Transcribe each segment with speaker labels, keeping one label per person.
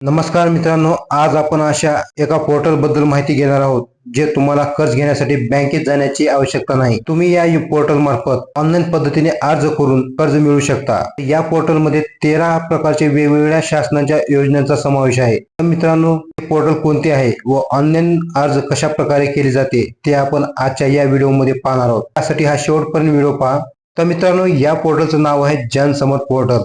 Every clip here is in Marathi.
Speaker 1: नमस्कार मित्रांनो आज आपण अशा एका पोर्टलबद्दल माहिती घेणार आहोत जे तुम्हाला कर्ज घेण्यासाठी बँकेत जाण्याची आवश्यकता नाही. तुम्ही या पोर्टल मार्फत ऑनलाईन पद्धतीने अर्ज करून कर्ज मिळू शकता. या पोर्टलमध्ये तेरा प्रकारचे वेगवेगळ्या शासनाच्या योजनांचा समावेश आहे. तर मित्रांनो हे पोर्टल कोणते आहे व ऑनलाईन अर्ज कशा प्रकारे केले जाते ते आपण आजच्या या व्हिडिओमध्ये पाहणार आहोत. त्यासाठी हा शेवटपर्यंत व्हिडिओ पहा. तर मित्रांनो या पोर्टलचं नाव आहे जनसमत पोर्टल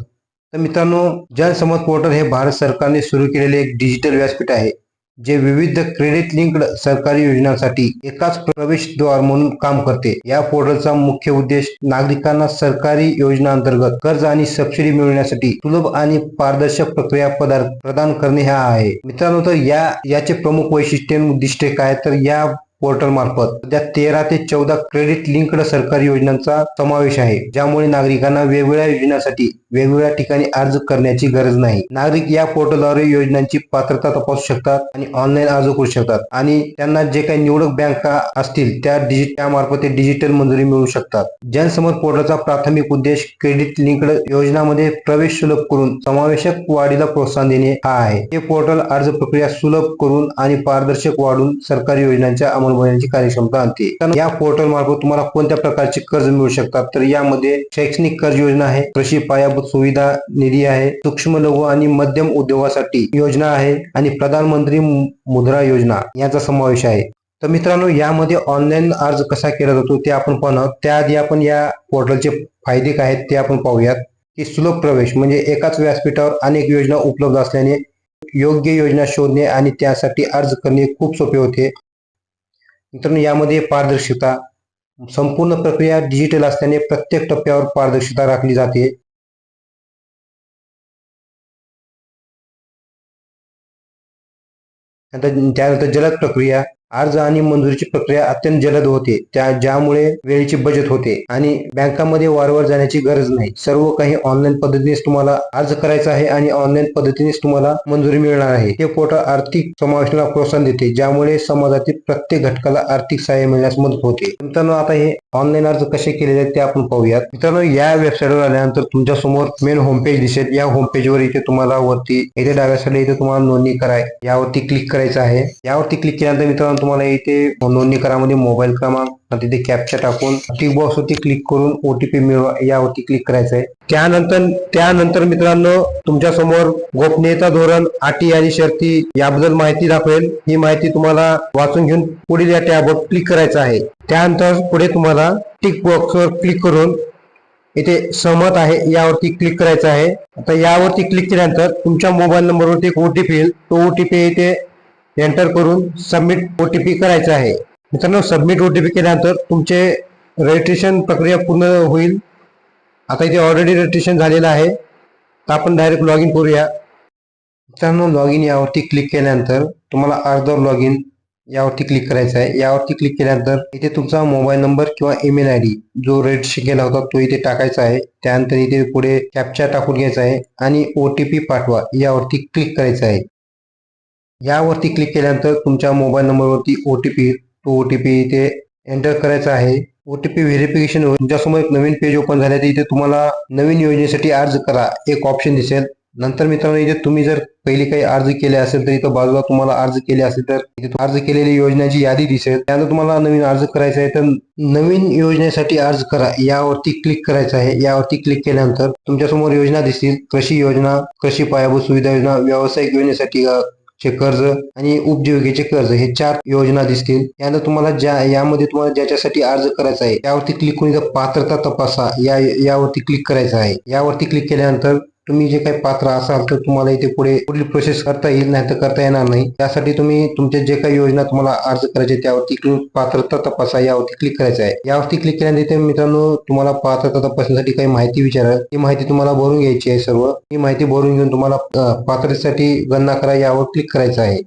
Speaker 1: तर मित्रांनो जनसंमत पोर्टल हे भारत सरकारने सुरू केलेले एक डिजिटल व्यासपीठ आहे जे विविध क्रेडिट लिंक्ड सरकारी योजनांसाठी एकाच प्रवेशद्वार म्हणून काम करते. या पोर्टलचा मुख्य उद्देश नागरिकांना सरकारी योजना अंतर्गत कर्ज आणि सबसिडी मिळवण्यासाठी सुलभ आणि पारदर्शक प्रक्रिया प्रदान करणे हा आहे. मित्रांनो तर या याचे प्रमुख वैशिष्ट्य उद्दिष्टे काय? तर या पोर्टल मार्फत. सध्या तेरा ते चौदा क्रेडिट लिंक्ड सरकारी योजनांचा समावेश आहे ज्यामुळे नागरिकांना वेगवेगळ्या योजनांसाठी वेगवेगळ्या ठिकाणी अर्ज करण्याची गरज नाही. नागरिक या पोर्टलद्वारे योजनांची पात्रता तपासू शकतात आणि ऑनलाईन अर्ज करू शकतात आणि त्यांना जे काही निवडक बँका असतील त्या डिजिटल त्यामार्फत ते डिजिटल मंजुरी मिळू शकतात. जनसमत पोर्टलचा प्राथमिक उद्देश क्रेडिट लिंक्ड योजनामध्ये प्रवेश सुलभ करून समावेशक वाढीला प्रोत्साहन देणे हा आहे. हे पोर्टल अर्ज प्रक्रिया सुलभ करून आणि पारदर्शक वाढून सरकारी योजनांच्या अंमलबजावणीची कार्यक्षमता आणते. या पोर्टल मार्फत तुम्हाला कोणत्या प्रकारचे कर्ज मिळू शकतात? तर यामध्ये शैक्षणिक कर्ज योजना आहे कृषी पायाभूत सुविधा निधी आहे सूक्ष्म लघु आणि मध्यम उद्योगासाठी योजना आहे आणि प्रधानमंत्री मुद्रा योजना याचा समावेश आहे. तर मित्रांनो यामध्ये ऑनलाईन अर्ज कसा केला जातो ते आपण पाहणार. त्याआधी आपण या पोर्टलचे फायदे काय आहेत ते आपण पाहूयात. की सुलभ प्रवेश म्हणजे एकाच व्यासपीठावर अनेक योजना उपलब्ध असल्याने योग्य योजना शोधणे आणि त्यासाठी अर्ज करणे खूप सोपे होते. मित्रांनो यामध्ये पारदर्शकता संपूर्ण प्रक्रिया डिजिटल असल्याने प्रत्येक टप्प्यावर पारदर्शकता राखली जाते. त्यानंतर जलद प्रक्रिया अर्ज आणि मंजुरीची प्रक्रिया अत्यंत जलद होते. त्या ज्यामुळे वेळेची बचत होते आणि बँकामध्ये वारंवार जाण्याची गरज नाही. सर्व काही ऑनलाईन पद्धतीनेच तुम्हाला अर्ज करायचा आहे आणि ऑनलाईन पद्धतीनेच तुम्हाला मंजुरी मिळणार आहे. हे पोर्टल आर्थिक समावेशनाला प्रोत्साहन देते ज्यामुळे समाजातील प्रत्येक घटकाला आर्थिक सहाय्य मिळण्यास मदत होते. मित्रांनो आता हे ऑनलाईन अर्ज कसे केले आहेत ते आपण पाहूयात. मित्रांनो या वेबसाईटवर आल्यानंतर तुमच्यासमोर मेन होमपेज दिसेल. या होमपेजवर इथे तुम्हाला वरती इथे डाव्या साईडला इथे तुम्हाला नोंदणी कराय यावरती क्लिक करायचं आहे. यावरती क्लिक केल्यानंतर मित्रांनो तुम्हाला इथे नोंदणी करामध्ये मोबाईल क्रमांक तिथे कॅप्चा टाकून टिक बॉक्स वरती क्लिक करून ओटीपी मिळवा यावरती क्लिक करायचं आहे त्यानंतर त्यानंतर मित्रांनो तुमच्यासमोर गोपनीयता धोरण अटी आणि शर्ती याबद्दल माहिती दाखवेल. ही माहिती तुम्हाला वाचून घेऊन पुढील या टॅबवर क्लिक करायचं आहे. त्यानंतर पुढे तुम्हाला टिक बॉक्सवर क्लिक करून इथे सहमत आहे यावरती क्लिक करायचं आहे. आता यावरती क्लिक केल्यानंतर तुमच्या मोबाईल नंबरवरती एक ओटीपी येईल. तो ओटीपी इथे एंटर करून सबमिट ओटीपी करायचा आहे. मित्रांनो सबमिट ओटीपी केल्यानंतर तुमचे रजिस्ट्रेशन प्रक्रिया पूर्ण होईल. आता इथे ऑलरेडी रजिस्ट्रेशन झालेलं आहे. तर आपण डायरेक्ट लॉग इन करूया. मित्रांनो लॉग इन यावरती क्लिक केल्यानंतर तुम्हाला अर्धवर लॉग इन यावरती क्लिक करायचं आहे. यावरती क्लिक केल्यानंतर इथे तुमचा मोबाईल नंबर किंवा ईमेल आय डी जो रजिस्ट्रेशन केला होता तो इथे टाकायचा आहे. त्यानंतर इथे पुढे कॅप्चा टाकून घ्यायचा आहे आणि ओ टी पी पाठवा यावरती क्लिक करायचं आहे. यावरती क्लिक केल्यानंतर तुमच्या मोबाईल नंबरवरती ओ टी पी तो ओ टी पी इथे एंटर करायचा आहे. ओ टी पी व्हेरिफिकेशन तुमच्यासमोर एक नवीन पेज ओपन झाले तर इथे तुम्हाला नवीन योजनेसाठी अर्ज करा. एक ऑप्शन दिसेल. नंतर मित्रांनो इथे तुम्ही जर पहिली काही अर्ज केले असेल तर इथं बाजूला तुम्हाला अर्ज केले असेल तर इथे अर्ज केलेली योजनाची यादी दिसेल. त्यानंतर तुम्हाला नवीन अर्ज करायचा आहे तर नवीन योजनेसाठी अर्ज करा. यावरती क्लिक करायचं आहे. यावरती क्लिक केल्यानंतर तुमच्यासमोर योजना दिसतील. कृषी योजना कृषी पायाभूत सुविधा योजना व्यावसायिक योजनेसाठी चे कर्ज आणि उपजीविकेचे कर्ज हे चार योजना दिसतील. यानंतर तुम्हाला ज्या यामध्ये तुम्हाला ज्याच्यासाठी अर्ज करायचा आहे त्यावरती क्लिक करून पात्रता तपासा. या यावरती क्लिक करायचं आहे. यावरती क्लिक केल्यानंतर तुम्ही जे काही पात्र असाल तर तुम्हाला इथे पुढे पुढील प्रोसेस करता येईल नाही तर करता येणार नाही. त्यासाठी तुम्ही तुमच्या जे काही योजना तुम्हाला अर्ज करायचे त्यावरती क्लिक पात्रता तपासा यावरती क्लिक करायचं आहे. यावरती क्लिक केल्यानंतर मित्रांनो तुम्हाला पात्रता तपासण्यासाठी काही माहिती विचाराल. ही माहिती तुम्हाला भरून घ्यायची आहे सर्व. ही माहिती भरून घेऊन तुम्हाला पात्रतेसाठी गणना करा यावर क्लिक करायचं आहे.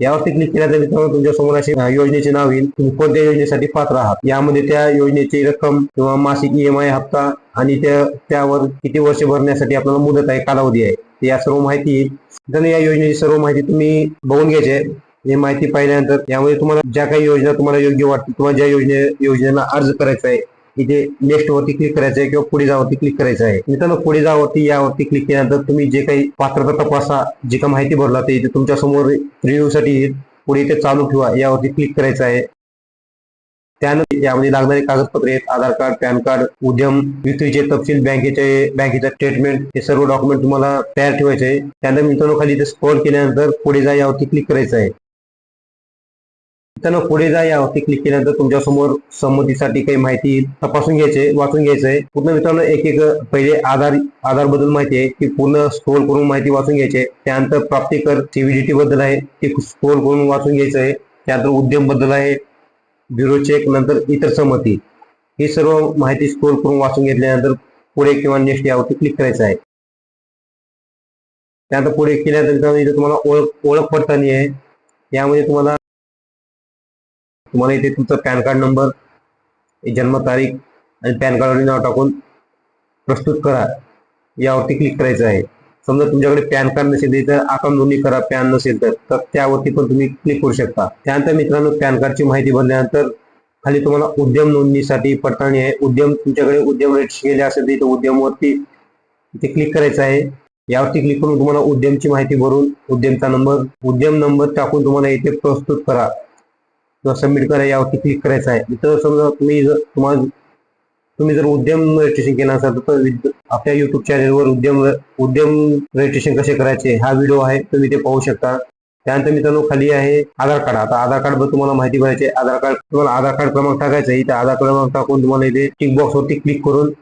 Speaker 1: यावरती क्लिक केल्यानंतर मित्रांनो तुमच्यासमोर असे योजनेचे नाव येईल. तुम्ही कोणत्या योजनेसाठी पात्र आहात? यामध्ये त्या योजनेची रक्कम किंवा मासिक ईएमआय हप्ता आणि त्या त्यावर किती वर्ष भरण्यासाठी आपल्याला मुदत आहे कालावधी आहे या सर्व माहिती येईल. या योजनेची सर्व माहिती तुम्ही बघून घ्यायची आहे. हे माहिती पाहिल्यानंतर यामध्ये तुम्हाला ज्या काही योजना तुम्हाला योग्य वाटतील किंवा ज्या योजने योजनेला अर्ज करायचा आहे इथे नेक्स्ट वरती क्लिक करायचं आहे किंवा पुढे जावरती क्लिक करायचं आहे. मित्रांनो पुढे जावरती यावरती क्लिक केल्यानंतर तुम्ही जे काही पात्रता तपासा जी काही माहिती भरला ते इथे तुमच्यासमोर रिव्ह्यू साठी येईल. पुढे इथे चालू ठेवा यावरती क्लिक करायचं आहे. त्यानंतर यामध्ये लागणारे कागदपत्रे आहेत आधार कार्ड पॅन कार्ड उद्यम विक्रीचे तपशील बँकेचे बँकेचा स्टेटमेंट हे सर्व डॉक्युमेंट तुम्हाला तयार ठेवायचे आहे. त्यानंतर मित्रांनो खाली इथे स्क्रॉल केल्यानंतर पुढे जा यावरती क्लिक करायचं आहे. त्यांना पुढे जा यावरती क्लिक केल्यानंतर तुमच्यासमोर संमतीसाठी काही माहिती तपासून घ्यायचे वाचून घ्यायचंय. पूर्ण मित्रांनो एक एक पहिले आधार आधारबद्दल माहिती आहे ती पूर्ण स्क्रोल करून माहिती वाचून घ्यायची आहे. त्यानंतर प्राप्तीकर सीव्हीडीटी बद्दल आहे ती स्क्रोल करून वाचून घ्यायचं आहे. त्यानंतर उद्यमबद्दल आहे ब्युरो चेक नंतर इतर संमती. ही सर्व माहिती स्क्रोल करून वाचून घेतल्यानंतर पुढे किंवा नेक्स्ट यावरती क्लिक करायचं आहे. त्यानंतर पुढे केल्यानंतर तुम्हाला ओळख ओळख पडताळणी आहे. यामध्ये तुम्हाला तुम्हाला इथे तुमचा पॅन कार्ड नंबर जन्मतारीख आणि पॅन कार्डवरील नाव टाकून प्रस्तुत करा. यावरती क्लिक करायचं आहे. समजा तुमच्याकडे पॅन कार्ड नसेल तर अकाउंट नोंदणी करा पॅन नसेल तर. तर त्यावरती पण तुम्ही क्लिक करू शकता. त्यानंतर मित्रांनो पॅन कार्डची माहिती भरल्यानंतर खाली तुम्हाला उद्यम नोंदणीसाठी पडताळणी आहे. उद्यम तुमच्याकडे उद्यम रेट केले असेल तर उद्यमवरती इथे क्लिक करायचं आहे. यावरती क्लिक करून तुम्हाला उद्यमची माहिती भरून उद्यमचा नंबर उद्यम नंबर टाकून तुम्हाला इथे प्रस्तुत करा. किंवा सबमिट करा यावरती क्लिक करायचं आहे. इथं समजा तुम्ही जर तुम्हाला तुम्ही जर उद्यम रजिस्ट्रेशन केलं असाल तर आपल्या युट्यूब चॅनेलवर उद्यम उद्यम रजिस्ट्रेशन कसे करायचे? हा व्हिडिओ आहे तुम्ही ते पाहू शकता. त्यानंतर मित्रांनो खाली आहे आधार कार्ड. आता आधार कार्डबद्दल तुम्हाला माहिती पाहिजे. आहे. आधार कार्ड तुम्हाला आधार कार्ड क्रमांक टाकायचा आहे. इथे आधार क्रमांक टाकून तुम्हाला इथे टिक बॉक्सवरती क्लिक करून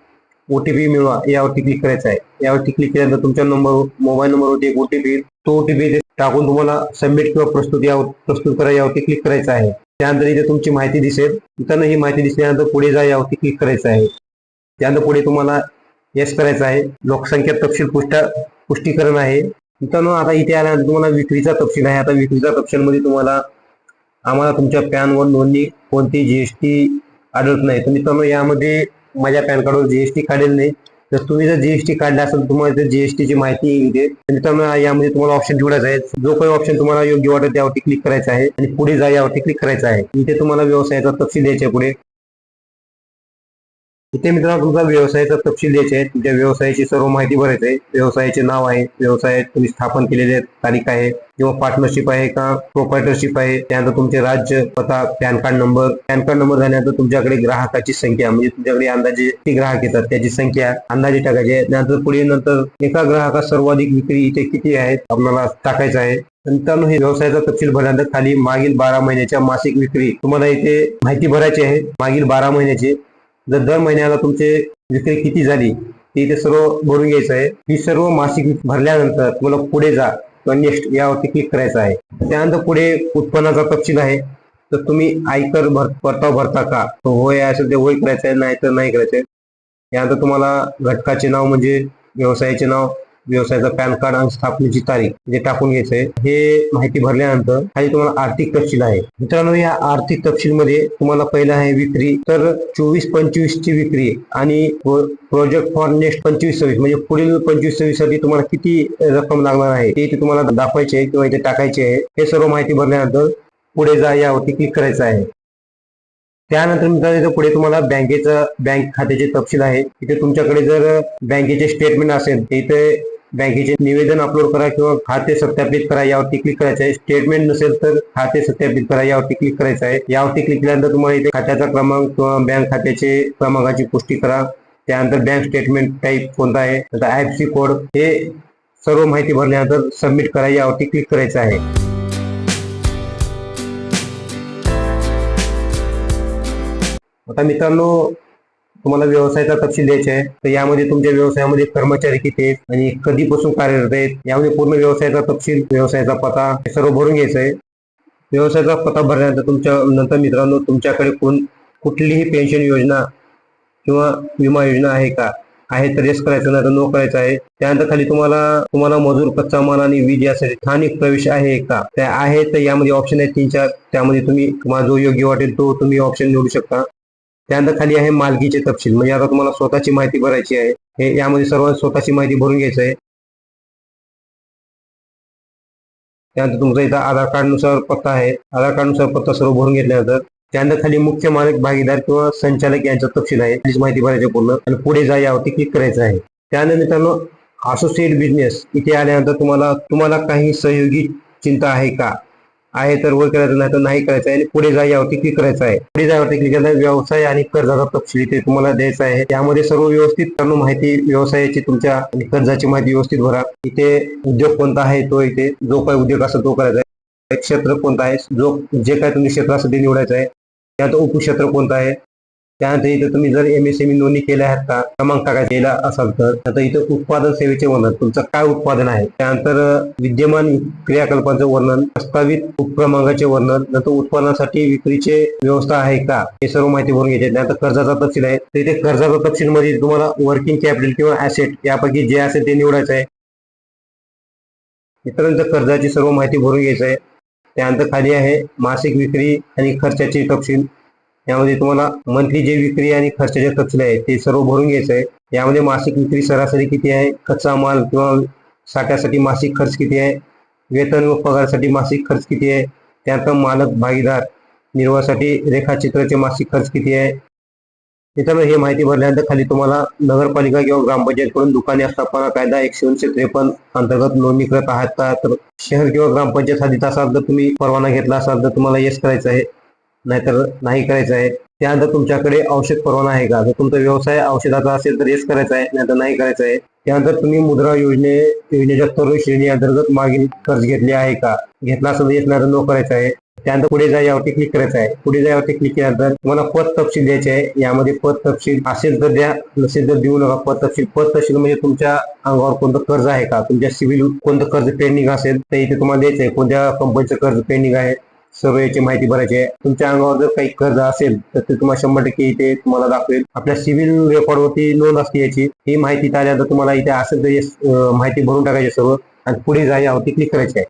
Speaker 1: ओटीपी मिळवा. यावरती क्लिक करायचं आहे. यावरती क्लिक केल्यानंतर तुमच्या नंबर मोबाईल नंबरवरती एक ओटीपी येईल तो ओटीपी टाकून तुम्हाला सबमिट किंवा प्रस्तुत यावर प्रस्तुत करा यावरती क्लिक करायचं आहे. त्यानंतर इथे तुमची माहिती दिसेल. इथं ही माहिती दिसल्यानंतर पुढे जा यावरती क्लिक करायचं आहे. त्यानंतर पुढे तुम्हाला येस करायचं आहे. लोकसंख्या तपशील पुष्ट पुष्टीकरण आहे. मित्रांनो आता इथे आल्यानंतर तुम्हाला विक्रीचा तपशील आहे. आता विक्रीचा तपशीलमध्ये तुम्हाला आम्हाला तुमच्या पॅनवर नोंदणी कोणती जीएसटी आढळत नाही. तर मित्रांनो यामध्ये माझ्या पॅन कार्डवर जीएसटी काढेल नाही. तर तुम्ही जर जीएसटी काढला असेल तुम्हाला जर जीएसटीची माहिती येईल मित्रांनो यामध्ये तुम्हाला ऑप्शन निवडायचा आहे. जो काही ऑप्शन तुम्हाला योग्य वाटेल त्यावरती क्लिक करायचा आहे आणि पुढे जा यावरती क्लिक करायचं आहे. इथे तुम्हाला व्यवसायाचा तपशील द्यायचा पुढे. इथे मित्रांनो तुमचा व्यवसायाचा तपशील द्यायचा आहे तुमच्या व्यवसायाची सर्व माहिती भरायची आहे व्यवसायाचे नाव आहे. व्यवसाय तुम्ही स्थापन केलेले तारीख आहे किंवा पार्टनरशिप आहे का? प्रोपायटरशिप आहे. त्यानंतर तुमचे राज्य पत्ता PAN card number. PAN card number झाल्यानंतर तुमच्याकडे ग्राहकाची संख्या. म्हणजे तुमच्याकडे अंदाजे किती ग्राहक येतात? त्याची संख्या अंदाजे टाकायची आहे. त्यानंतर पुढे नंतर एका ग्राहकात सर्वाधिक विक्री इथे किती आहे आपल्याला टाकायचं आहे. मित्रांनो हे व्यवसायाचा तपशील भरल्यानंतर खाली मागील बारा महिन्याच्या मासिक विक्री तुम्हाला इथे माहिती भरायची आहे. मागील बारा महिन्याची. जर दर महिन्याला तुमचे विक्री किती झाली ते सर्व भरून घ्यायचं आहे. ही सर्व मासिक भरल्यानंतर तुम्हाला पुढे जा किंवा नेक्स्ट यावरती क्लिक करायचं आहे. त्यानंतर पुढे उत्पन्नाचा तपशील आहे. तर तुम्ही आयकर भर परताव भरता का? तो होय असेल ते होय करायचं आहे नाही तर नाही करायचं आहे. यानंतर तुम्हाला घटकाचे नाव म्हणजे व्यवसायाचे नाव व्यवसायाचा पॅन कार्ड आणि स्थापनेची तारीख जे टाकून घ्यायचंय हे माहिती भरल्यानंतर खाली तुम्हाला आर्थिक तपशील आहे. मित्रांनो या आर्थिक तपशील मध्ये तुम्हाला पहिलं आहे विक्री तर चोवीस पंचवीस ची विक्री आणि प्रोजेक्ट फॉर नेक्स्ट पंचवीस सव्वीस म्हणजे पुढील पंचवीस सव्वीससाठी तुम्हाला किती रक्कम लागणार आहे ते इथे तुम्हाला दाखवायचे आहे किंवा इथे टाकायचे आहे. हे सर्व माहिती भरल्यानंतर पुढे जा यावरती क्लिक करायचं आहे. त्यानंतर मित्रांनो पुढे तुम्हाला बँकेचं बँक खात्याचे तपशील आहे इथे तुमच्याकडे जर बँकेचे स्टेटमेंट असेल तर इथे बँकेचे निवेदन अपलोड करा किंवा खाते सत्यापित करा यावरती क्लिक करायचं आहे. स्टेटमेंट नसेल तर खाते सत्यापित करा यावरती क्लिक करायचं आहे. यावरती क्लिक केल्यानंतर तुम्हाला इथे खात्याचा क्रमांक किंवा बँक खात्याचे क्रमांकाची पुष्टी करा. त्यानंतर बँक स्टेटमेंट टाईप कोणता आहे? त्याचा आय कोड हे सर्व माहिती भरल्यानंतर सबमिट करा यावरती क्लिक करायचं आहे. आता मित्रांनो तुम्हाला व्यवसायाचा तपशील द्यायचा आहे तर यामध्ये तुमच्या व्यवसायामध्ये कर्मचारी किती आहेत आणि कधीपासून कार्यरत आहेत यामध्ये पूर्ण व्यवसायाचा तपशील व्यवसायाचा पत्ता हे सर्व भरून घ्यायचं आहे. व्यवसायाचा पत्ता भरल्यानंतर तुमच्या नंतर मित्रांनो तुमच्याकडे कोण कुठलीही पेन्शन योजना किंवा विमा योजना आहे का? आहे तर येस करायचं नाही तर नो करायचं आहे. त्यानंतर खाली तुम्हाला तुम्हाला मजूर कच्चा माल आणि वीज यासाठी स्थानिक प्रवेश आहे का? त्या आहे तर यामध्ये ऑप्शन आहे तीन चार. त्यामध्ये तुम्ही तुम्हाला जो योग्य वाटेल तो तुम्ही ऑप्शन निवडू शकता. त्यानंतर खाली आहे मालकीचे तपशील. म्हणजे आता तुम्हाला स्वतःची माहिती भरायची आहे. हे यामध्ये सर्व स्वतःची माहिती भरून घ्यायचं आहे. त्यानंतर तुमचा इथं आधार कार्डनुसार पत्ता आहे. आधार कार्डनुसार पत्ता सर्व भरून घेतल्यानंतर त्यानंतर खाली मुख्य मालक भागीदार किंवा संचालक यांचा तपशील आहे. त्याची माहिती भरायची पूर्ण. आणि पुढे जा यावरती क्लिक करायचं आहे. त्यानंतर मित्रांनो असोसिएट बिझनेस इथे आल्यानंतर तुम्हाला तुम्हाला काही सहयोगी चिंता आहे का? आहे तर वर करायचं नाही तर नाही करायचं आहे. आणि पुढे जा यावरती क्लिक करायचं आहे. पुढे जावरती क्लिक केल्यानंतर व्यवसाय आणि कर्जाचा तपशील इथे तुम्हाला द्यायचा आहे. त्यामध्ये सर्व व्यवस्थित सर्व माहिती व्यवसायाची तुमच्या आणि कर्जाची माहिती व्यवस्थित भरा. इथे उद्योग कोणता आहे तो इथे जो काय उद्योग असेल तो करायचा आहे. क्षेत्र कोणता आहे जो जे काय तुम्ही क्षेत्र असेल ते निवडायचं आहे. त्यात उपक्षेत्र कोणतं आहे? त्यानंतर इथे तुम्ही जर एम एस एम ई नोंदणी केल्या आहेत का क्रमांक टाका केला असाल तर आता इथं उत्पादन सेवेचे वर्णन तुमचं काय उत्पादन आहे? त्यानंतर विद्यमान क्रियाकल्पांचं वर्णन प्रस्तावित उपक्रमांकाचे वर्णन नंतर उत्पादनासाठी विक्रीचे व्यवस्था आहे का? हे सर्व माहिती भरून घ्यायची त्यानंतर कर्जाचा तपशील आहे. तर इथे कर्जाचा तपशील मध्ये तुम्हाला वर्किंग कॅपिटल किंवा ऍसेट यापैकी जे असेल ते निवडायचं आहे. इतरांच्या कर्जाची सर्व माहिती भरून घ्यायचं आहे. त्यानंतर खाली आहे मासिक विक्री आणि खर्चाचे तपशील. यामध्ये तुम्हाला मंथली जे विक्री आणि खर्चाचे तपशील आहे ते सर्व भरून घ्यायचं आहे यामध्ये मासिक विक्री सरासरी किती आहे? कच्चा माल किंवा साठ्यासाठी मासिक खर्च किती आहे? वेतन व पगारासाठी मासिक खर्च किती आहे? त्यानंतर मालक भागीदार निर्वाहासाठी रेखाचित्राचे मासिक खर्च किती आहे? मित्रांनो हे माहिती भरल्यानंतर खाली तुम्हाला नगरपालिका किंवा ग्रामपंचायतकडून दुकाने स्थापना कायदा एकशे दोनशे त्रेपन्न अंतर्गत नोंदणीकृत आहात का? तर शहर किंवा ग्रामपंचायत हद्दीत असाल तर तुम्ही परवाना घेतला असाल तर तुम्हाला येस करायचं आहे. नाहीतर नाही करायचं आहे. त्यानंतर तुमच्याकडे औषध परवाना आहे का? जर तुमचा व्यवसाय औषधाचा असेल तर येस करायचा आहे नाहीतर नाही करायचं आहे. त्यानंतर तुम्ही मुद्रा योजने योजनेच्या तरुण श्रेणी अंतर्गत मागील कर्ज घेतले आहे का? घेतला असेल तर येस नाही तर नो करायचं आहे. त्यानंतर पुढे जा यावरती क्लिक करायचं आहे. पुढे जा यावरती क्लिक केल्यानंतर तुम्हाला पद तपशील द्यायचे आहे. यामध्ये पद तपशील असेल तर द्या नसेल तर देऊ नका. पद तपशील पद तपशील म्हणजे तुमच्या अंगावर कोणतं कर्ज आहे का? तुमच्या सिव्हिल कोणतं कर्ज पेंडिंग असेल तर इथे तुम्हाला द्यायचं आहे. कोणत्या कंपनीचं कर्ज पेंडिंग आहे? सर्व याची माहिती भरायची आहे. तुमच्या अंगावर जर काही कर्ज असेल तर ते तुम्हाला शंभर टक्के इथे तुम्हाला दाखवेल. आपल्या सिव्हिल रेकॉर्डवरती नोंद असते याची. ही माहिती आल्यानंतर तुम्हाला इथे असेल तर माहिती भरून टाकायची सर्व. आणि पुढे जा यावरती क्लिक करायची आहे.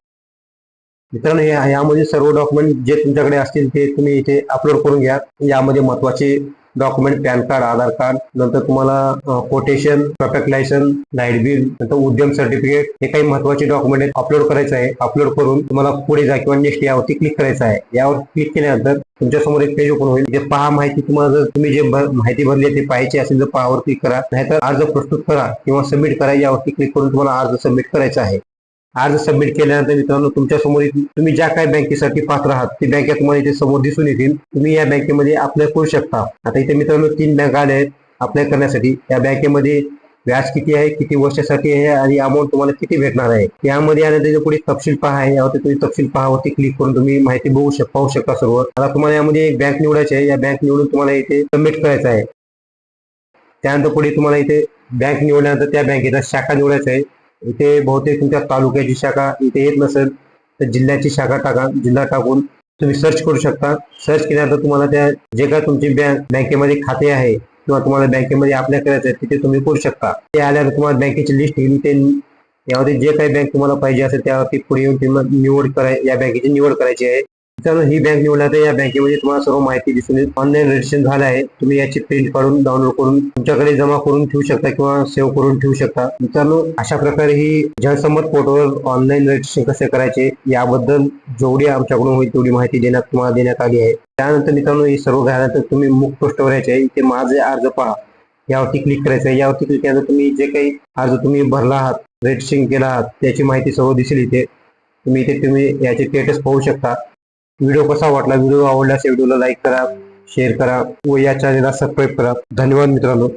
Speaker 1: मित्रांनो यामध्ये सर्व डॉक्युमेंट जे तुमच्याकडे असतील ते तुम्ही इथे अपलोड करून घ्या. यामध्ये महत्त्वाचे document PAN card Aadhaar card नंतर तुम्हाला कोटेशन प्रॉफेक्ट लायसन लाइट बिल नंतर उद्यम सर्टिफिकेट हे काही महत्त्वाचे डॉक्युमेंट आहेत. अपलोड करायचं आहे. अपलोड करून तुम्हाला पुढे जा किंवा नेक्स्ट यावरती क्लिक करायचं आहे. यावर क्लिक केल्यानंतर तुमच्यासमोर एक पेज ओपन होईल. जे पहा माहिती तुम्हाला जर तुम्ही जे माहिती भरली आहे ते पाहायची असेल तर पहावर क्लिक करा. नाहीतर अर्ज प्रस्तुत करा किंवा सबमिट करा. यावरती क्लिक करून तुम्हाला अर्ज सबमिट करायचा आहे. अर्ज सबमिट केल्यानंतर मित्रांनो तुमच्यासमोर तुम्ही ज्या काही बँकेसाठी पात्र आहात ती बँका तुम्हाला इथे समोर दिसून येतील. तुम्ही या बँकेमध्ये अप्लाय करू शकता. आता इथे मित्रांनो तीन बँका आल्या आहेत अप्लाय करण्यासाठी. या बँकेमध्ये व्याज किती आहे किती वर्षासाठी आहे आणि अमाऊंट तुम्हाला किती भेटणार आहे? यामध्ये आल्यानंतर पुढे तपशील पहा आहे यावरती तुम्ही तपशील पहावरती क्लिक करून तुम्ही माहिती बघू शक पाहू शकता सर्व. आता तुम्हाला यामध्ये एक बँक निवडायची आहे. या बँक निवडून तुम्हाला इथे सबमिट करायचं आहे. त्यानंतर पुढे तुम्हाला इथे बँक निवडल्यानंतर त्या बँकेचा शाखा निवडायचा आहे. इथे बहुतेक तुमच्या तालुक्याची शाखा इथे येत नसेल तर जिल्ह्याची शाखा टाका जिल्हा टाकून तुम्ही सर्च करू शकता. सर्च केल्यानंतर तुम्हाला त्या जे काय तुमची बँक बँकेमध्ये खाते आहे किंवा तुम्हाला बँकेमध्ये अप्लाय करायचं आहे तिथे तुम्ही करू शकता. ते आल्यावर तुम्हाला बँकेची लिस्ट येईल ते यामध्ये जे काही बँक तुम्हाला पाहिजे असेल त्यावरती पुढे येऊन निवड कराय या बँकेची निवड करायची आहे. मित्रांनो ही बँक निवडला तर या बँकेमध्ये तुम्हाला सर्व माहिती दिसून येईल. ऑनलाईन रजिस्ट्रेशन झालं आहे. तुम्ही याची प्रिंट काढून डाउनलोड करून तुमच्याकडे जमा करून ठेवू शकता किंवा सेव्ह करून ठेवू शकता. मित्रांनो अशा प्रकारे ही जनसंमत पोर्टलवर ऑनलाईन रजिस्ट्रेशन कसे करायचे याबद्दल जेवढी आमच्याकडून होईल तेवढी माहिती देण्यात तुम्हाला देण्यात आली आहे. त्यानंतर मित्रांनो ही सर्व झाल्यानंतर तुम्ही मुख पोस्टवर यायचे. आहे इथे माझे अर्ज पहा. यावरती क्लिक करायचं आहे. यावरती क्लिक केल्यानंतर तुम्ही जे काही अर्ज तुम्ही भरला आहात रजिस्ट्रेशन केला आहात त्याची माहिती सर्व दिसेल इथे. तुम्ही इथे तुम्ही याचे स्टेटस पाहू शकता. व्हिडिओ कसा वाटला? व्हिडिओ आवडल्यास व्हिडिओला लाईक करा शेअर करा व या चॅनलला सबस्क्राईब करा. धन्यवाद मित्रांनो.